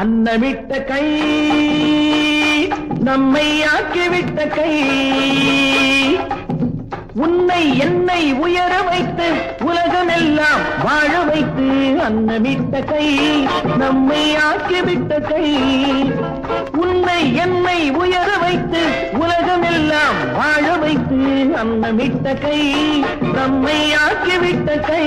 அன்னமிட்ட கை நம்மை ஆக்கிவிட்ட கை. உன்னை என்னை உயர வைத்து உலகமெல்லாம் வாழ வைத்து அன்னமிட்ட கை நம்மை ஆக்கிவிட்ட கை. உன்னை என்னை உயர வைத்து உலகமெல்லாம் வாழ வைத்து அன்னமிட்ட கை நம்மை ஆக்கிவிட்ட கை.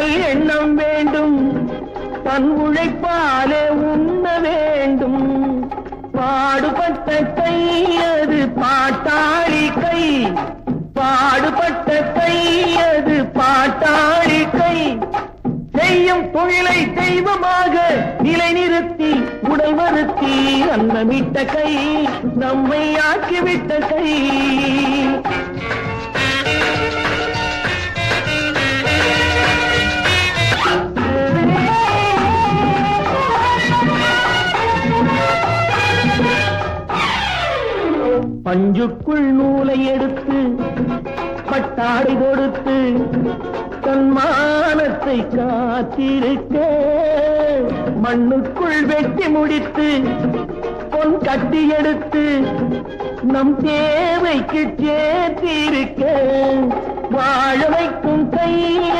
நல் எண்ணம் வேண்டும். தன் உழைப்பாலே உண்ண வேண்டும். பாடுபட்ட கை அது பாட்டாளி கை பாடுபட்ட கை அது பாட்டாளி கை செய்யும் தொழிலை தெய்வமாக நிலை நிறுத்தி உடல் வருத்தி அன்னமிட்ட கை நம்மை ஆக்கிவிட்ட கை. பஞ்சுக்குள் நூலை எடுத்து பட்டாடை கொடுத்து தன்மானத்தை காத்திருக்க மண்ணுக்குள் வெட்டி முடித்து பொன் கட்டி எடுத்து நம் தேவைக்கு சேர்த்திருக்க. வாழ வைக்கும் கையில்